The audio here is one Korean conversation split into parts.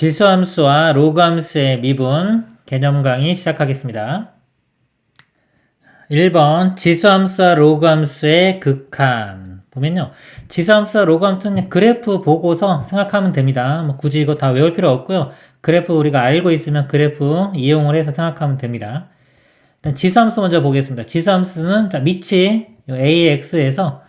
지수함수와 로그함수의 미분 개념 강의 시작하겠습니다. 1번 지수함수와 로그함수의 극한 보면요. 지수함수와 로그함수는 그래프 보고서 생각하면 됩니다. 뭐 굳이 이거 다 외울 필요 없고요. 그래프 우리가 알고 있으면 그래프 이용을 해서 생각하면 됩니다. 일단 지수함수 먼저 보겠습니다. 지수함수는 자, 밑이 AX에서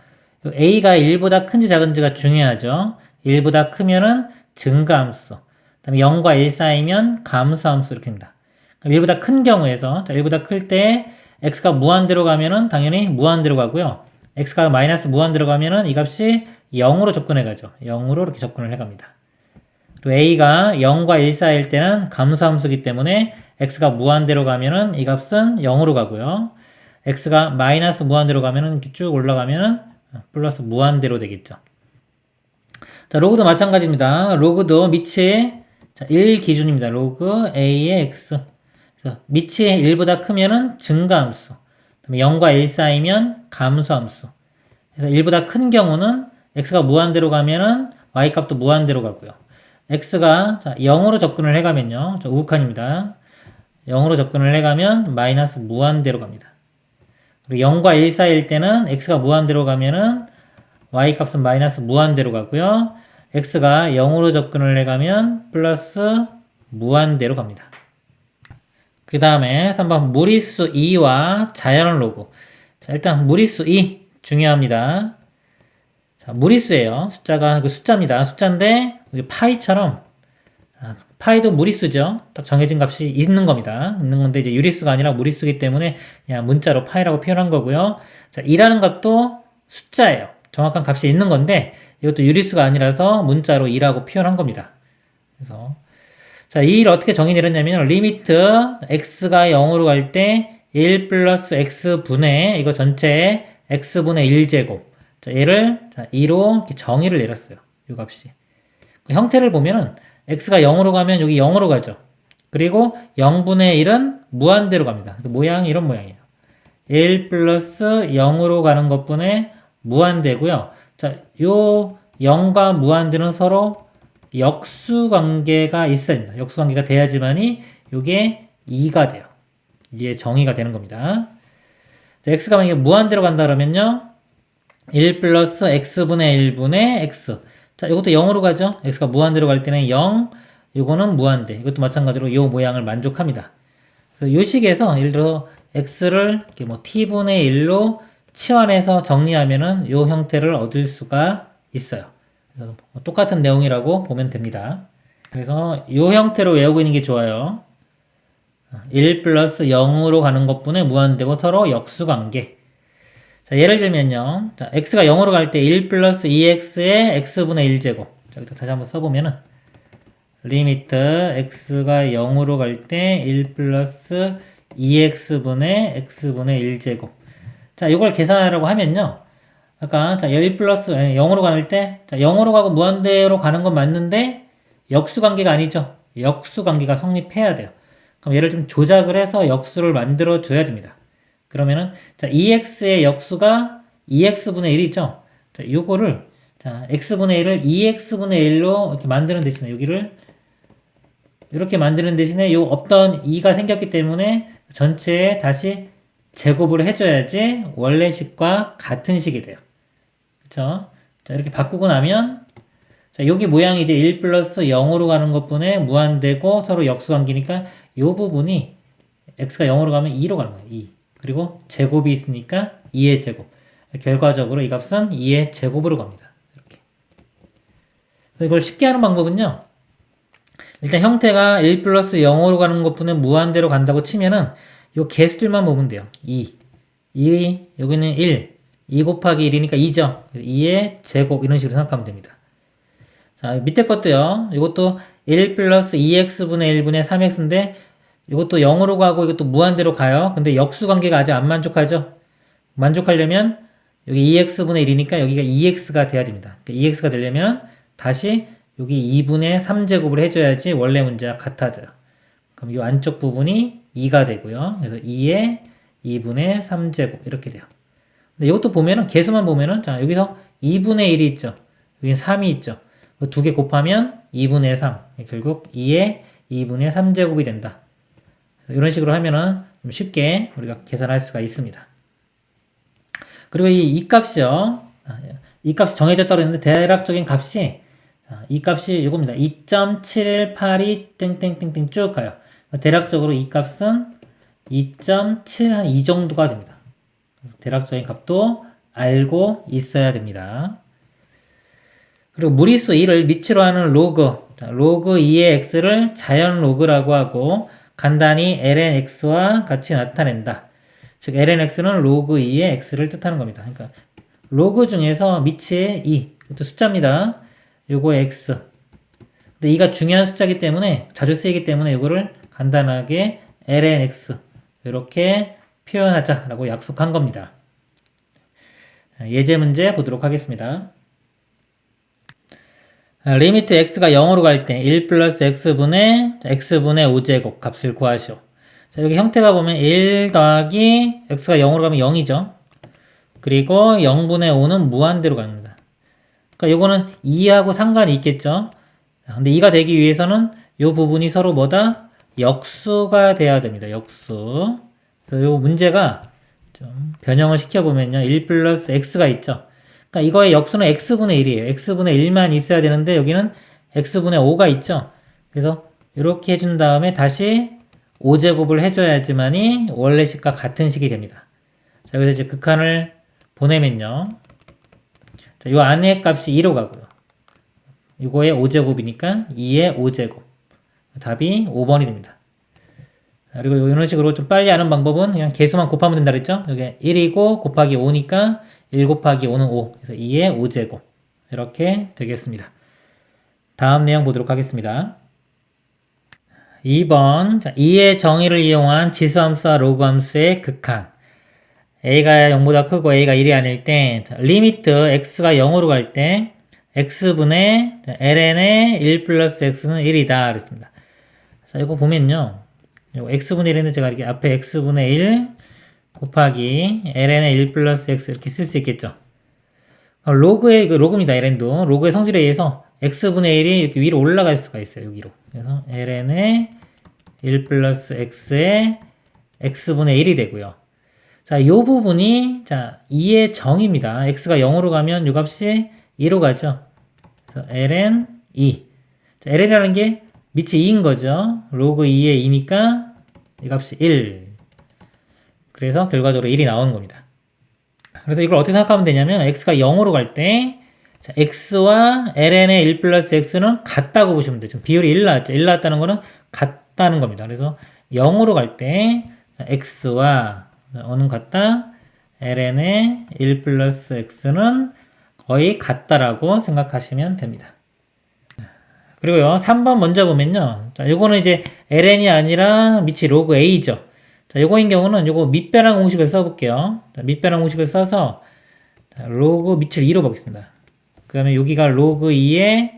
A가 1보다 큰지 작은지가 중요하죠. 1보다 크면은 증가함수. 그다음에 0과 1 사이면 감수함수 이렇게 됩니다. 그럼 1보다 큰 경우에서 자, 1보다 클 때 x가 무한대로 가면은 당연히 무한대로 가고요. x가 마이너스 무한대로 가면은 이 값이 0으로 접근해 가죠. 0으로 이렇게 접근을 해 갑니다. 또 a가 0과 1 사이일 때는 감수함수기 때문에 x가 무한대로 가면은 이 값은 0으로 가고요. x가 마이너스 무한대로 가면은 쭉 올라가면은 플러스 무한대로 되겠죠. 자, 로그도 마찬가지입니다. 로그도 밑이 자, 1 기준입니다. 로그 a의 x. 그래서 밑이 1보다 크면은 증가함수. 그다음에 0과 1 사이면 감수함수. 그래서 1보다 큰 경우는 x가 무한대로 가면은 y 값도 무한대로 가고요. x가 자, 0으로 접근을 해가면요. 저 우극한입니다. 0으로 접근을 해가면 마이너스 무한대로 갑니다. 그리고 0과 1 사이일 때는 x가 무한대로 가면은 y 값은 마이너스 무한대로 가고요. X가 0으로 접근을 해가면 플러스 무한대로 갑니다. 그 다음에 3번 무리수 2와 자연 로그. 자, 일단 무리수 2 중요합니다. 자, 무리수예요. 숫자가 그 숫자입니다. 숫자인데 여기 파이처럼 아, 파이도 무리수죠. 딱 정해진 값이 있는 겁니다. 있는 건데 이제 유리수가 아니라 무리수기 때문에 그냥 문자로 파이라고 표현한 거고요. 자, 2라는 값도 숫자예요. 정확한 값이 있는 건데 이것도 유리수가 아니라서 문자로 2라고 표현한 겁니다. 그래서 자, 이 일을 어떻게 정의 내렸냐면 리미트 x가 0으로 갈 때 1 플러스 x분의 이거 전체 x분의 1제곱 자, 얘를 자, 2로 이렇게 정의를 내렸어요. 이 값이. 그 형태를 보면은 x가 0으로 가면 여기 0으로 가죠. 그리고 0분의 1은 무한대로 갑니다. 모양이 이런 모양이에요. 1 플러스 0으로 가는 것분의 무한대고요. 자, 요 0과 무한대는 서로 역수 관계가 있어야 된다. 역수 관계가 돼야지만이 이게 2가 돼요. 이게 정의가 되는 겁니다. 자, x가 만약에 무한대로 간다 그러면요. 1 플러스 x분의 1분의 x. 자, 이것도 0으로 가죠. x가 무한대로 갈 때는 0, 이거는 무한대. 이것도 마찬가지로 이 모양을 만족합니다. 이 식에서 예를 들어 x를 이렇게 뭐 t분의 1로 치환해서 정리하면은 이 형태를 얻을 수가 있어요. 똑같은 내용이라고 보면 됩니다. 그래서 이 형태로 외우고 있는 게 좋아요. 1 플러스 0으로 가는 것분에 무한대고 서로 역수관계. 자, 예를 들면요. 자, x가 0으로 갈 때 1 플러스 2x의 x분의 1제곱. 자, 여기다 다시 한번 써보면은 리미트 x가 0으로 갈 때 1 플러스 2x분의 x분의 1제곱. 자, 이걸 계산하라고 하면요. 아까 자, 1 플러스 0으로 갈 때, 자, 0으로 가고 무한대로 가는 건 맞는데 역수 관계가 아니죠. 역수 관계가 성립해야 돼요. 그럼 얘를 좀 조작을 해서 역수를 만들어 줘야 됩니다. 그러면은 자, 2x의 역수가 2x분의 1이죠. 자, 요거를 자, x분의 1을 2x분의 1로 이렇게 만드는 대신에 여기를 이렇게 만드는 대신에 요 없던 2가 생겼기 때문에 전체에 다시 제곱을 해줘야지 원래 식과 같은 식이 돼요. 그쵸? 자, 이렇게 바꾸고 나면, 자, 여기 모양이 이제 1 플러스 0으로 가는 것분에 무한되고 서로 역수관계니까 요 부분이 x가 0으로 가면 2로 가는 거예요. 2. 그리고 제곱이 있으니까 2의 제곱. 결과적으로 이 값은 2의 제곱으로 갑니다. 이렇게. 이걸 쉽게 하는 방법은요. 일단 형태가 1 플러스 0으로 가는 것분에 무한대로 간다고 치면은 요 개수들만 보면 돼요. 2. 2, 여기는 1. 2 곱하기 1이니까 2죠. 2의 제곱 이런 식으로 생각하면 됩니다. 자, 밑에 것도요. 이것도 1 플러스 2x분의 1분의 3x인데 이것도 0으로 가고 이것도 무한대로 가요. 근데 역수 관계가 아직 안 만족하죠. 만족하려면 여기 2x분의 1이니까 여기가 2x가 돼야 됩니다. 그러니까 2x가 되려면 다시 여기 2분의 3제곱을 해줘야지 원래 문제와 같아져요. 그럼 이 안쪽 부분이 2가 되고요. 그래서 2에 2분의 3제곱 이렇게 돼요. 근데 이것도 보면은 개수만 보면은 자 여기서 2분의 1이 있죠. 여기 3이 있죠. 두 개 곱하면 2분의 3. 결국 2의 2분의 3제곱이 된다. 이런 식으로 하면은 좀 쉽게 우리가 계산할 수가 있습니다. 그리고 이, 이 값이요. 아, 이 값이 정해졌다고 했는데 대략적인 값이 자, 이 값이 이겁니다. 2.7182 땡땡땡땡 쭉 가요. 대략적으로 이 값은 2.72 정도가 됩니다. 대략적인 값도 알고 있어야 됩니다. 그리고 무리수 2를 미치로 하는 로그, 자, 로그 2의 x를 자연 로그라고 하고 간단히 lnx와 같이 나타낸다. 즉 lnx는 로그 2의 x를 뜻하는 겁니다. 그러니까 로그 중에서 미치의 2, 이것도 숫자입니다. 요거 x. 근데 2가 중요한 숫자이기 때문에 자주 쓰이기 때문에 이거를 간단하게 lnx 이렇게 표현하자라고 약속한 겁니다. 예제 문제 보도록 하겠습니다. 리미트 x가 0으로 갈 때 1 플러스 x분의 x분의 5제곱 값을 구하시오. 자, 여기 형태가 보면 1 더하기 x가 0으로 가면 0이죠. 그리고 0분의 5는 무한대로 갑니다. 그러니까 요거는 2하고 상관이 있겠죠. 근데 2가 되기 위해서는 요 부분이 서로 뭐다? 역수가 돼야 됩니다. 역수. 그래서 요 문제가 좀 변형을 시켜보면요. 1 플러스 x가 있죠. 그러니까 이거의 역수는 x분의 1이에요. x분의 1만 있어야 되는데 여기는 x분의 5가 있죠. 그래서 이렇게 해준 다음에 다시 5제곱을 해줘야지만이 원래 식과 같은 식이 됩니다. 자, 여기서 이제 극한을 보내면요. 자, 요 안에 값이 2로 가고요. 이거의 5제곱이니까 2의 5제곱. 답이 5번이 됩니다. 그리고 이런 식으로 좀 빨리 아는 방법은 그냥 개수만 곱하면 된다 그랬죠? 여기 1이고 곱하기 5니까 1 곱하기 5는 5. 그래서 2의 5제곱. 이렇게 되겠습니다. 다음 내용 보도록 하겠습니다. 2번. 자, 2의 정의를 이용한 지수함수와 로그함수의 극한. a가 0보다 크고 a가 1이 아닐 때, 자, 리미트 x가 0으로 갈 때, x분의 ln의 1 플러스 x는 1이다. 그랬습니다. 자, 이거 보면요. X분의 1인데 제가 이렇게 앞에 x분의 1 곱하기 ln의 1 플러스 x 이렇게 쓸 수 있겠죠. 로그의 그 로그입니다. ln도 로그의 성질에 의해서 x분의 1이 이렇게 위로 올라갈 수가 있어요. 여기로. 그래서 ln의 1 플러스 x의 x분의 1이 되고요. 자, 이 부분이 자 2의 정입니다. x가 0으로 가면 이 값이 2로 가죠. 그래서 ln 2. 자, ln이라는 게 밑이 2인 거죠. 로그 2의 2니까 이 값이 1. 그래서 결과적으로 1이 나오는 겁니다. 그래서 이걸 어떻게 생각하면 되냐면 x가 0으로 갈 때 x와 ln의 1 플러스 x는 같다고 보시면 돼요. 지금 비율이 1 나왔죠. 1 나왔다는 거는 같다는 겁니다. 그래서 0으로 갈 때 x와 어는 같다. ln의 1 플러스 x는 거의 같다라고 생각하시면 됩니다. 그리고요, 3번 먼저 보면요. 자, 요거는 이제 ln이 아니라 밑이 로그 a죠. 자, 요거인 경우는 요거 밑변환 공식을 써볼게요. 자, 밑변환 공식을 써서 자, 로그 밑을 2로 보겠습니다. 그 다음에 여기가 로그 2의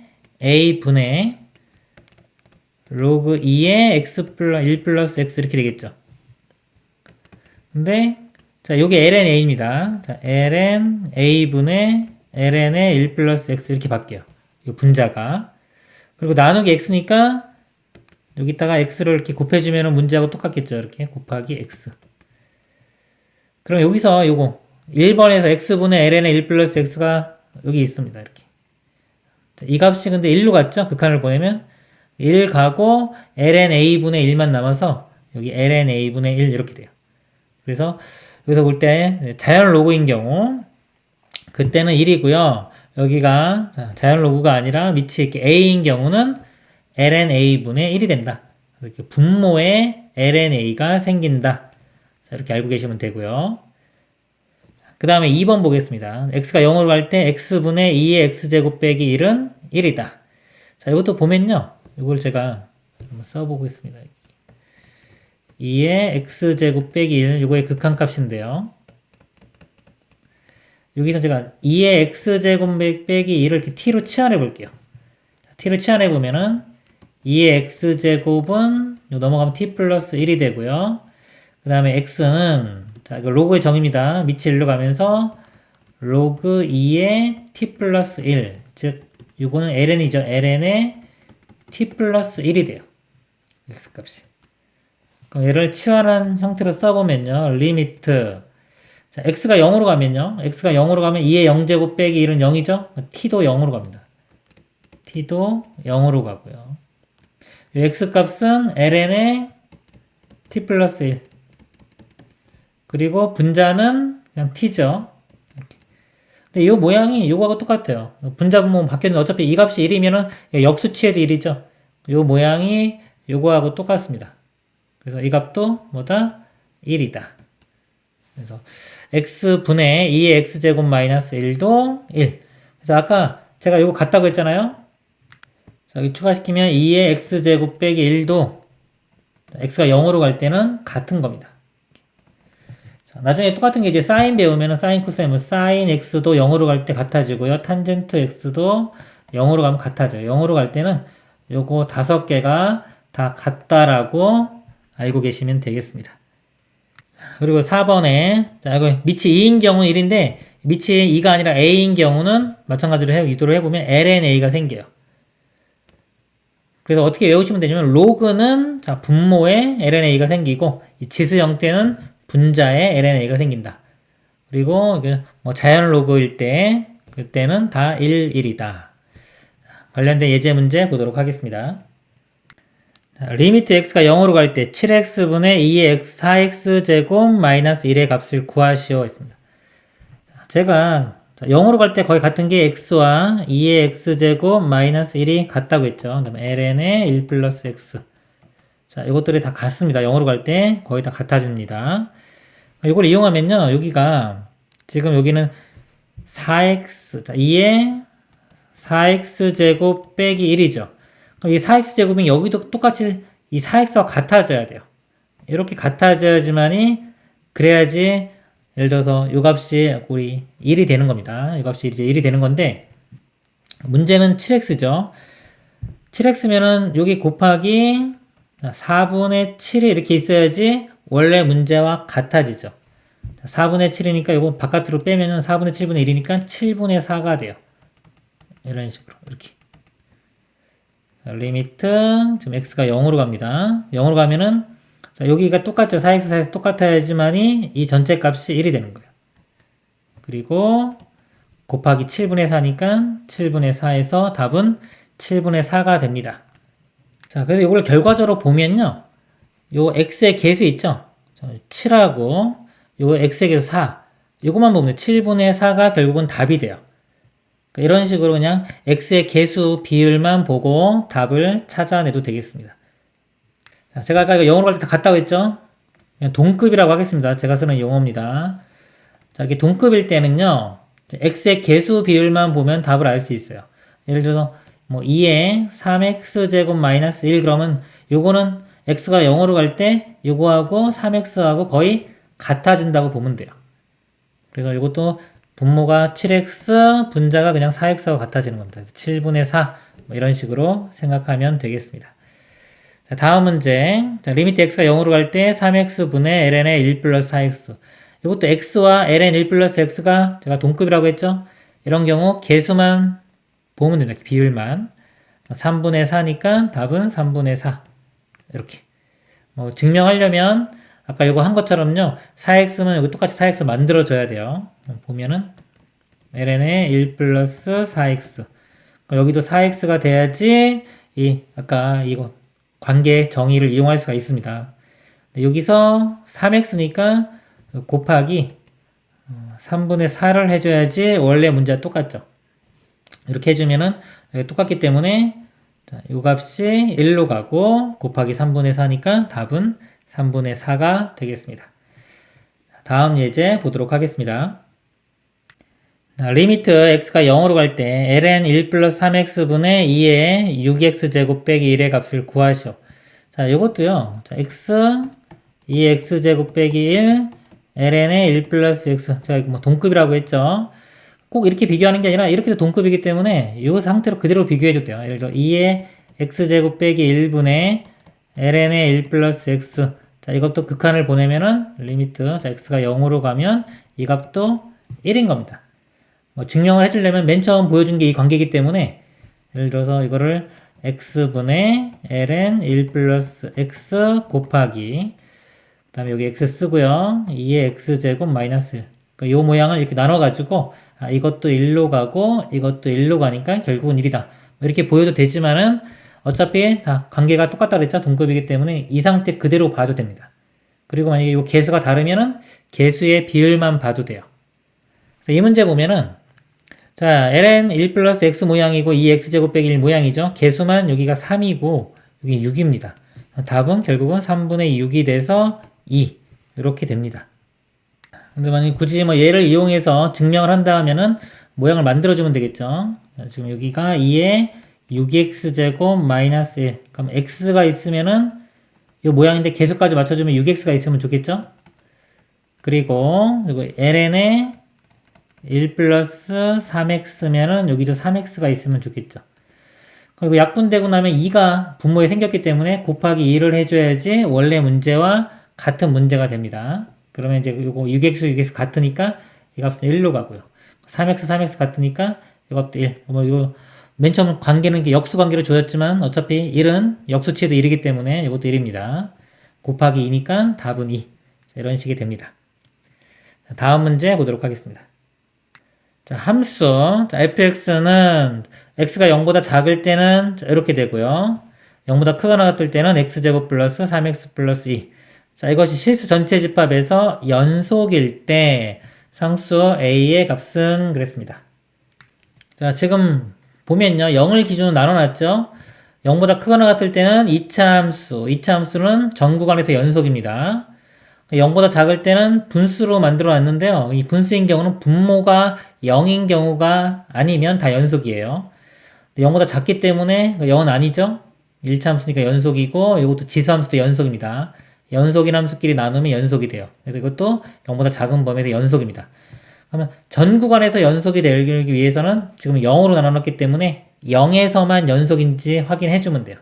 a분의 로그 2의 x 플러스 1 플러스 x 이렇게 되겠죠. 근데 자, 요게 lna입니다. 자, ln a분의 ln의 1 플러스 x 이렇게 바뀌어요. 이 분자가. 그리고 나누기 x니까 여기다가 x를 이렇게 곱해주면 문제하고 똑같겠죠. 이렇게 곱하기 x. 그럼 여기서 요거 1번에서 x분의 ln의 1 플러스 x가 여기 있습니다. 이렇게. 이 값이 근데 1로 갔죠? 극한을 보내면 1 가고 ln a분의 1만 남아서 여기 ln a분의 1 이렇게 돼요. 그래서 여기서 볼 때 자연 로그인 경우 그때는 1이고요. 여기가 자연 로그가 아니라 밑이 이렇게 a인 경우는 lna분의 1이 된다. 이렇게 분모에 lna가 생긴다. 자, 이렇게 알고 계시면 되고요. 그 다음에 2번 보겠습니다. x가 0으로 갈 때 x분의 2의 x제곱 빼기 1은 1이다. 자, 이것도 보면요. 이걸 제가 한번 써보겠습니다. 2의 x제곱 빼기 1, 이거의 극한값인데요. 여기서 제가 2의 x제곱 빼기 1을 이렇게 t로 치환해 볼게요. t로 치환해 보면은 2의 x제곱은 넘어가면 t 플러스 1이 되고요. 그 다음에 x는 자 이거 로그의 정입니다. 밑이 1로 가면서 로그 2의 t 플러스 1, 즉 요거는 ln이죠. ln에 t 플러스 1이 돼요. x 값이. 그럼 얘를 치환한 형태로 써보면요. 리미트. 자, x가 0으로 가면요. x가 0으로 가면 2의 0제곱 빼기 1은 0이죠. t도 0으로 갑니다. t도 0으로 가고요. 이 x 값은 ln에 t 플러스 1. 그리고 분자는 그냥 t죠. 근데 이 모양이 요거하고 똑같아요. 분자 분모 바뀌었는데 어차피 이 값이 1이면은 역수치에도 1이죠. 요 모양이 요거하고 똑같습니다. 그래서 이 값도 뭐다? 1이다. 그래서 x분의 2의 x제곱 마이너스 1도 1. 그래서 아까 제가 요거 같다고 했잖아요. 자, 여기 추가시키면 2의 x제곱 빼기 1도 x가 0으로 갈 때는 같은 겁니다. 자, 나중에 똑같은 게 이제 사인 배우면은 사인 코사인 사인 x도 0으로 갈 때 같아지고요. 탄젠트 x도 0으로 가면 같아져요. 0으로 갈 때는 요거 다섯 개가 다 같다라고 알고 계시면 되겠습니다. 그리고 4번에 자, 이거 밑이 2인 경우는 1인데 밑이 2가 아니라 a인 경우는 마찬가지로 해, 유도를 해보면 lna가 생겨요. 그래서 어떻게 외우시면 되냐면 로그는 자 분모에 lna가 생기고 이 지수 형태는 분자에 lna가 생긴다. 그리고 뭐 자연 로그일 때 그때는 다 1, 1이다. 관련된 예제 문제 보도록 하겠습니다. 리미트 x가 0으로 갈 때 7x분의 2의 x, 4x 제곱 마이너스 1의 값을 구하시오 했습니다. 제가 0으로 갈 때 거의 같은 게 x와 2의 x제곱 마이너스 1이 같다고 했죠. 그 다음에 ln의 1 플러스 x. 자, 이것들이 다 같습니다. 0으로 갈 때 거의 다 같아집니다. 이걸 이용하면요. 여기가 지금 여기는 4x, 자, 2의 4x제곱 빼기 1이죠. 이 4x제곱이 여기도 똑같이 이 4x와 같아져야 돼요. 이렇게 같아져야지만이 그래야지 예를 들어서 이 값이 우리 1이 되는 겁니다. 이 값이 이제 1이 되는 건데 문제는 7x죠. 7x면은 여기 곱하기 4분의 7이 이렇게 있어야지 원래 문제와 같아지죠. 4분의 7이니까 이거 바깥으로 빼면은 4분의 7분의 1이니까 7분의 4가 돼요. 이런 식으로 이렇게 리미트 지금 x가 0으로 갑니다. 0으로 가면은 자, 여기가 똑같죠. 4x, 4x 똑같아야지만이 이 전체 값이 1이 되는 거예요. 그리고 곱하기 7분의 4니까 7분의 4에서 답은 7분의 4가 됩니다. 자, 그래서 이걸 결과적으로 보면요. 요 x의 개수 있죠? 7하고 요 x의 개수 4. 요것만 보면 7분의 4가 결국은 답이 돼요. 그러니까 이런 식으로 그냥 x의 개수 비율만 보고 답을 찾아내도 되겠습니다. 자, 제가 아까 영어로 갈 때 다 같다고 했죠? 동급이라고 하겠습니다. 제가 쓰는 용어입니다. 자, 이게 동급일 때는요, x의 개수 비율만 보면 답을 알 수 있어요. 예를 들어서, 뭐, 2에 3x제곱 마이너스 1 그러면 요거는 x가 0으로 갈 때 요거하고 3x하고 거의 같아진다고 보면 돼요. 그래서 이것도 분모가 7x, 분자가 그냥 4x하고 같아지는 겁니다. 7분의 4, 뭐 이런 식으로 생각하면 되겠습니다. 자, 다음 문제. 자, 리미트 x가 0으로 갈 때 3x분의 ln의 1 플러스 4x. 이것도 x와 ln 1 플러스 x가 제가 동급이라고 했죠? 이런 경우 개수만 보면 됩니다. 비율만. 3분의 4니까 답은 3분의 4. 이렇게. 뭐 증명하려면 아까 이거 한 것처럼요. 4x는 여기 똑같이 4x 만들어줘야 돼요. 보면은 ln의 1 플러스 4x. 여기도 4x가 돼야지 이 아까 이거 관계 정의를 이용할 수가 있습니다. 여기서 3x니까 곱하기 3분의 어, 4를 해줘야지 원래 문제와 똑같죠. 이렇게 해주면은 똑같기 때문에 자, 이 값이 1로 가고 곱하기 3분의 4니까 답은 3분의 4가 되겠습니다. 다음 예제 보도록 하겠습니다. 리미트 x가 0으로 갈 때 ln 1 플러스 3x분의 2의 6x제곱 빼기 1의 값을 구하시오. 자, 이것도요. 자, x 2x제곱 빼기 1 ln의 1 플러스 x. 자, 이거 뭐 동급이라고 했죠. 꼭 이렇게 비교하는 게 아니라 이렇게도 동급이기 때문에 이 상태로 그대로 비교해도 돼요. 예를 들어 2의 x제곱 빼기 1분의 ln의 1 플러스 x. 자, 이것도 극한을 보내면은 리미트. 자, x가 0으로 가면 이 값도 1인 겁니다. 뭐 증명을 해주려면 맨 처음 보여준 게 이 관계이기 때문에 예를 들어서 이거를 x분의 ln 1 플러스 x 곱하기 그 다음에 여기 x 쓰고요. 2의 x제곱 마이너스 1. 그러니까 요 모양을 이렇게 나눠가지고 아, 이것도 1로 가고 이것도 1로 가니까 결국은 1이다. 이렇게 보여도 되지만은 어차피 다 관계가 똑같다 그랬죠. 동급이기 때문에 이 상태 그대로 봐도 됩니다. 그리고 만약에 이 개수가 다르면은 개수의 비율만 봐도 돼요. 이 문제 보면은 자, ln 1 플러스 x 모양이고 이 x제곱 빼기 1 모양이죠. 개수만 여기가 3이고 여기 6입니다. 답은 결국은 3분의 6이 돼서 2 이렇게 됩니다. 근데 만약 굳이 뭐 얘를 이용해서 증명을 한다 하면은 모양을 만들어주면 되겠죠. 자, 지금 여기가 2에 6x제곱 마이너스 1. 그럼 x가 있으면은 이 모양인데 계수까지 맞춰주면 6x가 있으면 좋겠죠? 그리고 그리고 ln에 1 플러스 3x면은 여기도 3x가 있으면 좋겠죠. 그리고 약분되고 나면 2가 분모에 생겼기 때문에 곱하기 2를 해줘야지 원래 문제와 같은 문제가 됩니다. 그러면 이제 이거 6x, 6x 같으니까 이 값은 1로 가고요. 3x, 3x 같으니까 이것도 1. 뭐 이거 맨 처음 관계는 역수 관계로 줘졌지만 어차피 1은 역수치에도 1이기 때문에 이것도 1입니다. 곱하기 2니까 답은 2. 자, 이런 식이 됩니다. 자, 다음 문제 보도록 하겠습니다. 자, 함수. 자, fx는 x가 0보다 작을 때는 자, 이렇게 되고요. 0보다 크거나 같을 때는 x제곱 플러스 3x 플러스 2. 자, 이것이 실수 전체 집합에서 연속일 때 상수 a의 값은 그랬습니다. 자, 지금 보면요. 0을 기준으로 나눠놨죠. 0보다 크거나 같을 때는 2차 함수. 2차 함수는 전 구간에서 연속입니다. 0보다 작을 때는 분수로 만들어 놨는데요. 이 분수인 경우는 분모가 0인 경우가 아니면 다 연속이에요. 0보다 작기 때문에 0은 아니죠. 1차 함수니까 연속이고 이것도 지수함수도 연속입니다. 연속인 함수끼리 나누면 연속이 돼요. 그래서 이것도 0보다 작은 범위에서 연속입니다. 그러면 전 구간에서 연속이 되기 위해서는 지금 0으로 나눠놨기 때문에 0에서만 연속인지 확인해 주면 돼요.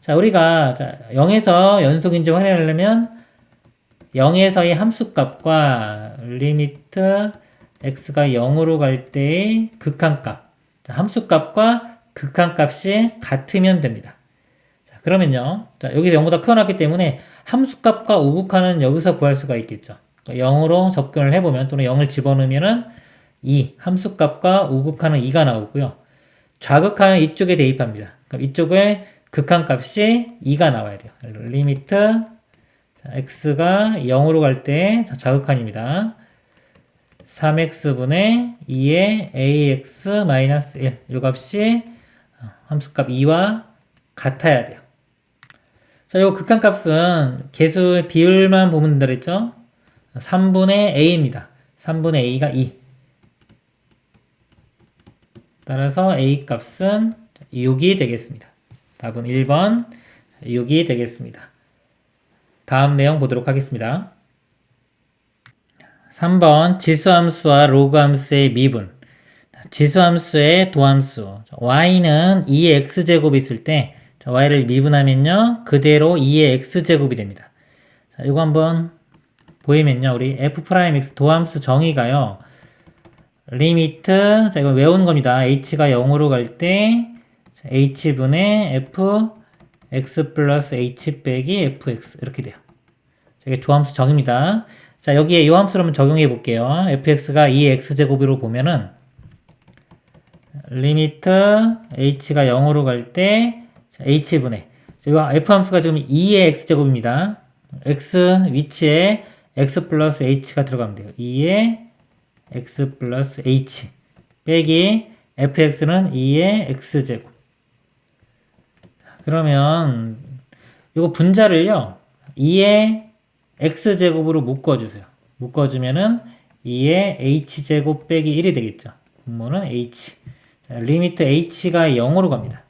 자, 우리가 자, 0에서 연속인지 확인하려면 0에서의 함수값과 리미트 x가 0으로 갈 때의 극한값, 함수값과 극한값이 같으면 됩니다. 자, 그러면요. 자, 여기서 0보다 크거나 기 때문에 함수값과 우극한은 여기서 구할 수가 있겠죠. 0으로 그러니까 접근을 해보면 또는 0을 집어넣으면은 2, 함수값과 우극한은 2가 나오고요. 좌극한은 이쪽에 대입합니다. 그럼 이쪽에 극한값이 2가 나와야 돼요. 리미트 자, x가 0으로 갈 때 좌극한입니다. 3x분의 2의 ax-1 이 값이 함수값 2와 같아야 돼요. 자, 요 극한값은 개수의 비율만 보면 그랬죠? 3분의 a입니다. 3분의 a가 2. 따라서 a 값은 6이 되겠습니다. 답은 1번 6이 되겠습니다. 다음 내용 보도록 하겠습니다. 3번 지수함수와 로그함수의 미분 지수함수의 도함수 y는 2의 x제곱이 있을 때 y를 미분하면요 그대로 2의 x제곱이 됩니다. 자, 이거 한번 보이면요 우리 f'x 도함수 정의가요 리미트 자 이거 외우는 겁니다. h가 0으로 갈 때 h분의 f x 플러스 h 빼기 fx 이렇게 돼요. 이게 도함수 정의입니다. 자 여기에 이 함수를 한번 적용해 볼게요. fx가 2x제곱으로 보면은 리미트 h가 0으로 갈 때 h분의 이 f 함수가 지금 2의 x제곱입니다. x 위치에 x 플러스 h가 들어가면 돼요. 2의 x 플러스 h 빼기 fx는 2의 x제곱. 그러면 이거 분자를요 2의 x제곱으로 묶어주세요. 묶어주면은 2의 h제곱 빼기 1이 되겠죠. 분모는 h. 자, 리미트 h가 0으로 갑니다.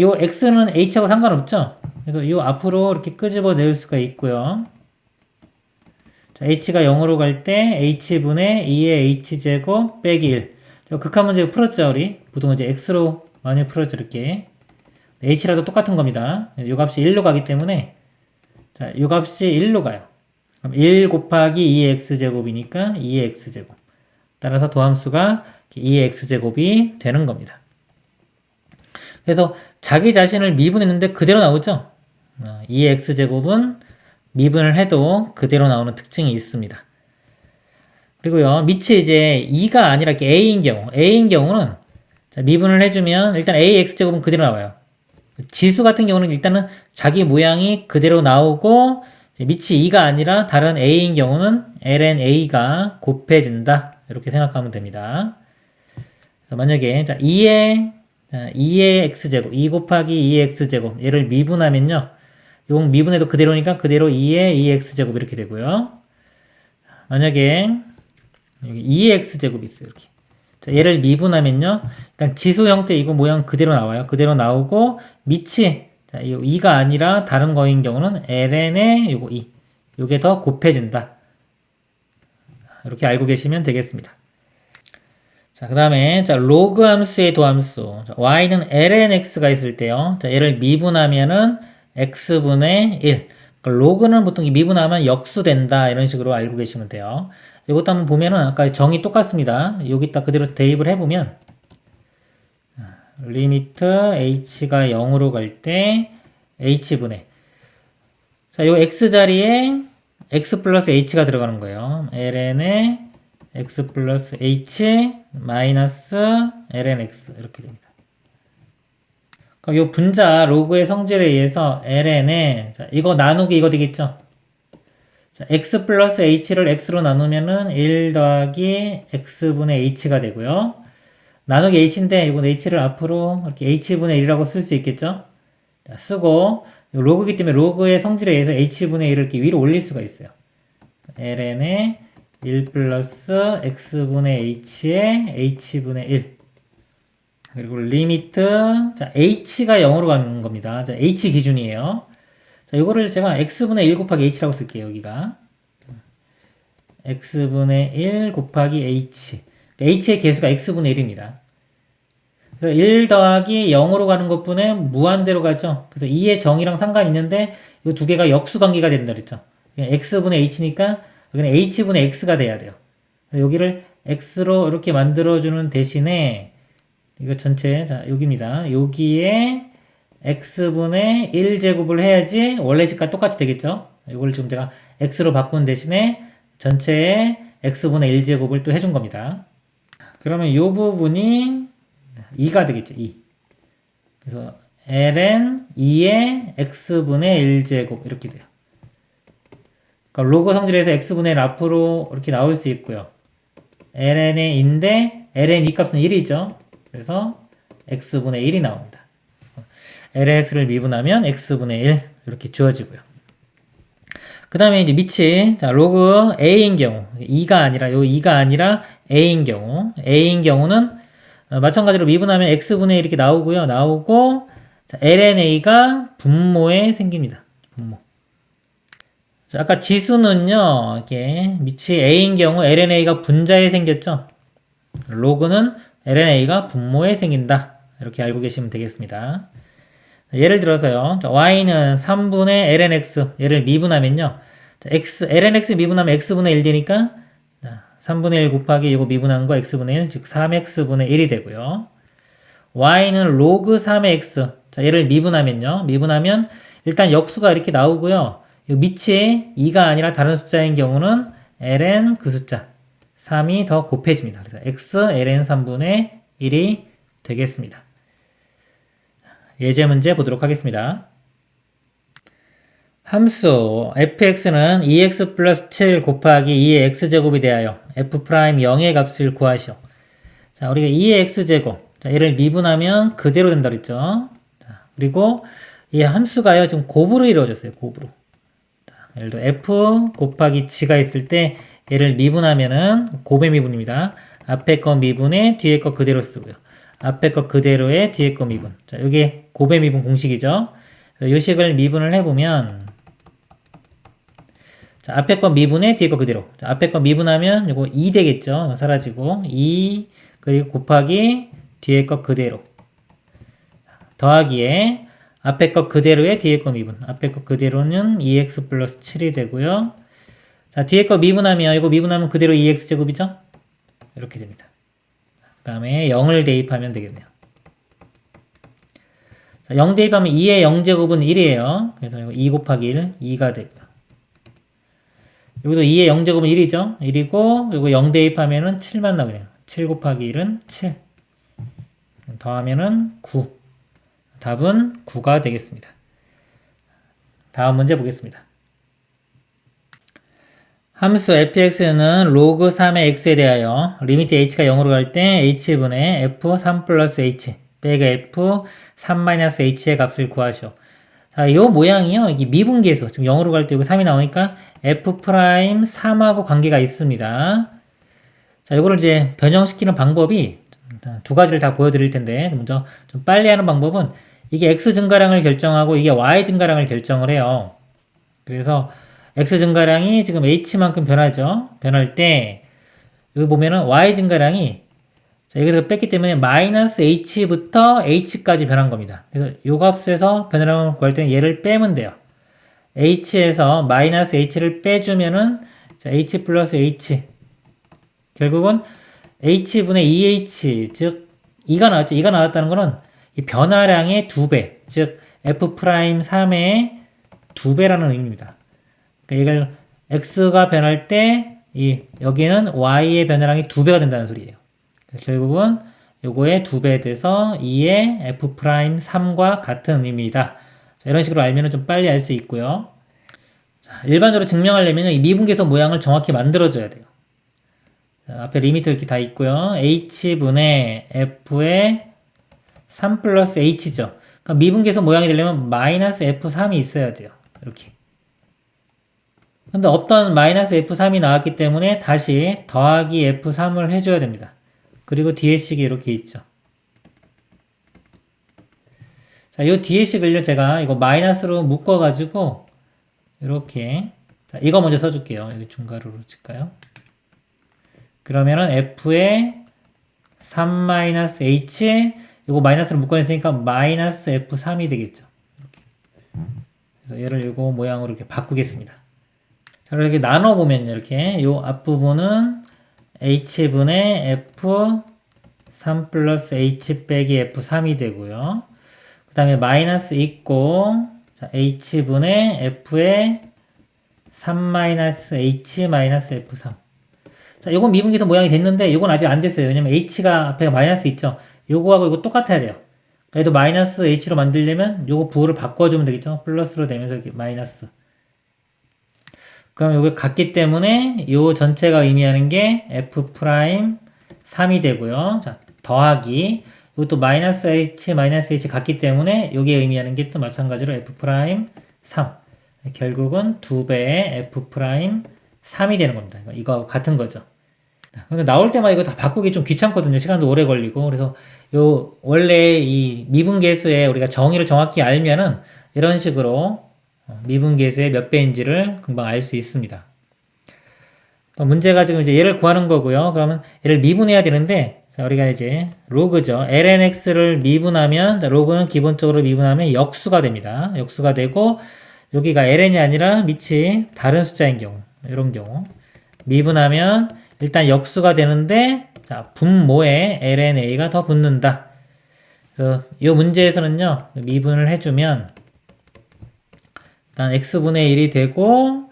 요 x는 h하고 상관없죠? 그래서 요 앞으로 이렇게 끄집어 낼 수가 있고요 자, h가 0으로 갈 때 h분의 2의 h제곱 빼기 1. 극한 문제 풀었죠, 우리? 보통 이제 x로 많이 풀었죠, 이렇게. h라도 똑같은 겁니다. 요 값이 1로 가기 때문에 자, 요 값이 1로 가요. 그럼 1 곱하기 2의 x제곱이니까 2의 x제곱. 따라서 도함수가 2의 x제곱이 되는 겁니다. 그래서 자기 자신을 미분했는데 그대로 나오죠. 어, 2x제곱은 미분을 해도 그대로 나오는 특징이 있습니다. 그리고요, 밑에 이제 2가 아니라 이렇게 a인 경우, a인 경우는 자, 미분을 해주면 일단 ax제곱은 그대로 나와요. 지수 같은 경우는 일단은 자기 모양이 그대로 나오고 밑이 2가 아니라 다른 a인 경우는 ln a가 곱해진다. 이렇게 생각하면 됩니다. 만약에 자 2의 자, 2의 x제곱, 2 곱하기 2의 x제곱 얘를 미분하면요. 용 미분해도 그대로니까 그대로 2의 2x제곱 이렇게 되고요. 만약에 여기 2의 x제곱이 있어요. 이렇게. 자, 얘를 미분하면요. 일단 지수 형태 이거 모양 그대로 나와요. 그대로 나오고 밑이 자, 이 2가 아니라 다른 거인 경우는 ln의 요거 2. 요게 더 곱해진다. 이렇게 알고 계시면 되겠습니다. 자, 그 다음에, 자, 로그 함수의 도함수. 자, y는 lnx가 있을 때요. 자, 얘를 미분하면은 x분의 1. 그러니까 로그는 보통 미분하면 역수된다. 이런 식으로 알고 계시면 돼요. 이것도 한번 보면은 아까 정의 똑같습니다. 여기다 그대로 대입을 해보면, 리미트 h가 0으로 갈 때 h분의 자, 요 x 자리에 x 플러스 h가 들어가는 거예요. ln의 x 플러스 h 마이너스 ln x 이렇게 됩니다. 요 분자 로그의 성질에 의해서 ln에 자, 이거 나누기 이거 되겠죠? 자, x 플러스 h를 x로 나누면은 1 더하기 x분의 h가 되고요. 나누기 h인데 이건 h를 앞으로 이렇게 h분의 1이라고 쓸 수 있겠죠? 자, 쓰고 로그기 때문에 로그의 성질에 의해서 h분의 1을 이렇게 위로 올릴 수가 있어요. ln의 1 플러스 x분의 h의 h분의 1 그리고 리미트 자 h가 0으로 가는 겁니다. 자 h 기준이에요. 자 이거를 제가 x분의 1 곱하기 h라고 쓸게요. 여기가 x분의 1 곱하기 h h의 개수가 x분의 1입니다. 그래서 1 더하기 0으로 가는 것분에 무한대로 가죠. 그래서 2의 정의랑 상관이 있는데 이 두 개가 역수 관계가 된다 그랬죠. x분의 h니까 여기는 h분의 x가 돼야 돼요. 여기를 x로 이렇게 만들어주는 대신에 이거 전체 자 여기입니다. 여기에 x분의 1제곱을 해야지 원래 식과 똑같이 되겠죠. 이걸 지금 제가 x로 바꾼 대신에 전체에 x분의 1제곱을 또 해준 겁니다. 그러면 이 부분이 2가 되겠죠. 2. 그래서 ln 2의 x분의 1제곱 이렇게 돼요. 그러니까 로그 성질에서 x분의 1 앞으로 이렇게 나올 수 있고요. ln의 인데 ln 이 값은 1이죠. 그래서 x분의 1이 나옵니다. lx를 미분하면 x분의 1 이렇게 주어지고요. 그 다음에 이제 밑이 자 로그 a인 경우 2가 아니라 요 2가 아니라 a인 경우 a인 경우는 어, 마찬가지로 미분하면 x분의 1 이렇게 나오고요. 나오고 자, lna가 분모에 생깁니다. 분모. 자, 아까 지수는요, 이렇게 밑이 a인 경우 lna가 분자에 생겼죠. 로그는 lna가 분모에 생긴다. 이렇게 알고 계시면 되겠습니다. 예를 들어서요, y는 3분의 lnx, 얘를 미분하면요, x, lnx 미분하면 x분의 1 되니까, 3분의 1 곱하기 이거 미분한 거 x분의 1, 즉 3x분의 1이 되고요. y는 로그 3의 x, 자, 얘를 미분하면요, 미분하면 일단 역수가 이렇게 나오고요. 밑에 2가 아니라 다른 숫자인 경우는 ln 그 숫자 3이 더 곱해집니다. 그래서 x ln 3분의 1이 되겠습니다. 예제 문제 보도록 하겠습니다. 함수 fx는 2x 플러스 7 곱하기 2의 x제곱이 되하여 f 프라임 0의 값을 구하시오. 자, 우리가 2의 x제곱. 자, 얘를 미분하면 그대로 된다 그랬죠. 자, 그리고 이 함수가요, 지금 곱으로 이루어졌어요. 곱으로. 예를 들어 f 곱하기 g가 있을 때 얘를 미분하면은 곱의 미분입니다. 앞에 거 미분에 뒤에 거 그대로 쓰고요. 앞에 거 그대로에 뒤에 거 미분. 자, 이게 곱의 미분 공식이죠. 요 식을 미분을 해보면 자, 앞에 거 미분에 뒤에 거 그대로. 자, 앞에 거 미분하면 이거 2 되겠죠. 사라지고 2 그리고 곱하기 뒤에 거 그대로. 더하기에 앞에 거 그대로에 뒤에 거 미분. 앞에 거 그대로는 2x 플러스 7이 되고요. 자, 뒤에 거 미분하면, 이거 미분하면 그대로 2x 제곱이죠? 이렇게 됩니다. 그 다음에 0을 대입하면 되겠네요. 자, 0 대입하면 2의 0제곱은 1이에요. 그래서 이거 2 곱하기 1, 2가 되고요. 여기도 2의 0제곱은 1이죠. 1이고, 이거 0 대입하면 은 7만 나오네요. 7 곱하기 1은 7. 더하면은 9. 답은 9가 되겠습니다. 다음 문제 보겠습니다. 함수 fx는 로그 3의 x에 대하여 리미트 h가 0으로 갈 때 h분의 f3 플러스 h 빼기 f3 마이너스 h의 값을 구하시오. 자, 요 모양이요. 이게 미분계수. 지금 0으로 갈 때 이거 3이 나오니까 f 프라임 3하고 관계가 있습니다. 자, 요거를 이제 변형시키는 방법이 두 가지를 다 보여드릴 텐데 먼저 좀 빨리 하는 방법은 이게 x 증가량을 결정하고 이게 y 증가량을 결정을 해요. 그래서 x 증가량이 지금 h만큼 변하죠. 변할 때 여기 보면은 y 증가량이 자, 여기서 뺐기 때문에 마이너스 h부터 h까지 변한 겁니다. 그래서 요 값에서 변화량을 구할 때는 얘를 빼면 돼요. h에서 마이너스 h를 빼주면은 자, h 플러스 h 결국은 h분의 2h 즉 2가 나왔죠. 2가 나왔다는 거는 이 변화량의 2배 즉 f'3의 2배라는 의미입니다. 그러니까 이걸 x가 변할 때 이 여기는 y의 변화량이 2배가 된다는 소리예요. 결국은 요거의 2배 돼서 2의 f'3과 같은 의미이다. 자, 이런 식으로 알면 좀 빨리 알 수 있고요. 자, 일반적으로 증명하려면 이 미분계수 모양을 정확히 만들어줘야 돼요. 자, 앞에 리미트 이렇게 다 있고요. h분의 f의 3 플러스 h죠. 그러니까 미분계수 모양이 되려면 마이너스 f3이 있어야 돼요. 이렇게. 근데 없던 마이너스 F3이 나왔기 때문에 다시 더하기 F3을 해줘야 됩니다. 그리고 뒤에 식이 이렇게 있죠. 자, 요 뒤에 식을요, 제가 이거 마이너스로 묶어가지고, 이렇게. 자, 이거 먼저 써줄게요. 여기 중괄호로 칠까요? 그러면은 F에 3-H, 이거 마이너스로 묶어냈으니까 마이너스 F3이 되겠죠. 이렇게. 그래서 얘를 이거 모양으로 이렇게 바꾸겠습니다. 자, 이렇게 나눠보면 이렇게 요 앞부분은 h분의 f 3 플러스 h 빼기 f3이 되고요. 그 다음에 마이너스 있고 자, h분의 f의 3 마이너스 h 마이너스 f3 자, 요건 미분계수 모양이 됐는데 요건 아직 안 됐어요. 왜냐면 h가 앞에 마이너스 있죠. 요거하고 이거 똑같아야 돼요. 그래도 마이너스 h로 만들려면 요거 부호를 바꿔주면 되겠죠. 플러스로 되면서 이렇게 마이너스 그럼 여기 같기 때문에 이 전체가 의미하는 게 f 프라임 3이 되고요. 자, 더하기 이것도 마이너스 h 마이너스 h 같기 때문에 여기에 의미하는 게 또 마찬가지로 f 프라임 3 결국은 2배의 f 프라임 3이 되는 겁니다. 이거 같은 거죠. 근데 나올 때마다 이거 다 바꾸기 좀 귀찮거든요. 시간도 오래 걸리고. 그래서 요 원래 이 미분계수의 우리가 정의를 정확히 알면은 이런 식으로 어, 미분계수의 몇 배인지를 금방 알 수 있습니다. 문제가 지금 이제 얘를 구하는 거고요. 그러면 얘를 미분해야 되는데, 자, 우리가 이제 로그죠. lnx를 미분하면, 자, 로그는 기본적으로 미분하면 역수가 됩니다. 역수가 되고, 여기가 ln이 아니라 밑이 다른 숫자인 경우, 이런 경우. 미분하면 일단 역수가 되는데, 자, 분모에 lna가 더 붙는다. 그래서 이 문제에서는요, 미분을 해주면, 일단 x분의 1이 되고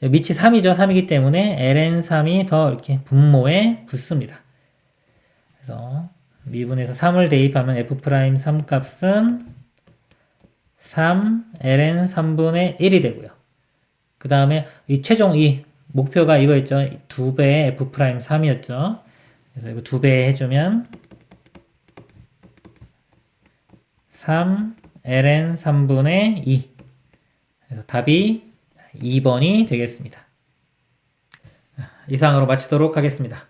밑이 3이죠. 3이기 때문에 ln3이 더 이렇게 분모에 붙습니다. 그래서 미분에서 3을 대입하면 f'3 값은 3 ln 3분의 1이 되고요. 그 다음에 이 최종 이 목표가 이거였죠. 2배 f'3이었죠. 그래서 이거 2배 해주면 3 ln 3분의 2 그래서 답이 2번이 되겠습니다. 이상으로 마치도록 하겠습니다.